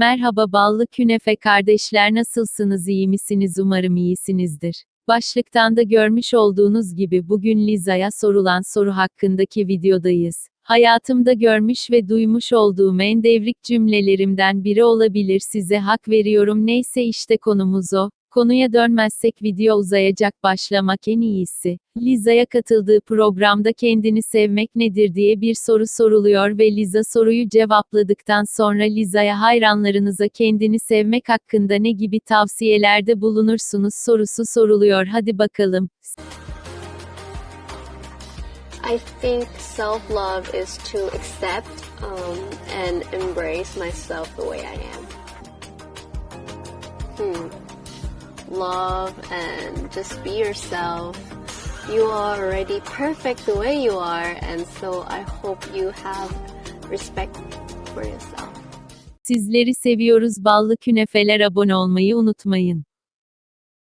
Merhaba ballı künefe kardeşler nasılsınız iyi misiniz umarım iyisinizdir. Başlıktan da görmüş olduğunuz gibi bugün Liza'ya sorulan soru hakkındaki videodayız. Hayatımda görmüş ve duymuş olduğum en devrik cümlelerimden biri olabilir size hak veriyorum neyse işte konumuz o. Konuya dönmezsek video uzayacak başlamak en iyisi. Liza'ya katıldığı programda kendini sevmek nedir diye bir soru soruluyor ve Liza soruyu cevapladıktan sonra Liza'ya hayranlarınıza kendini sevmek hakkında ne gibi tavsiyelerde bulunursunuz sorusu soruluyor. Hadi bakalım. I think self love is to accept um, and embrace myself the way I am. Hmm. Love and just be yourself. You are already perfect the way you are, and so I hope you have respect for yourself. Sizleri seviyoruz ballı künefeler abone olmayı unutmayın.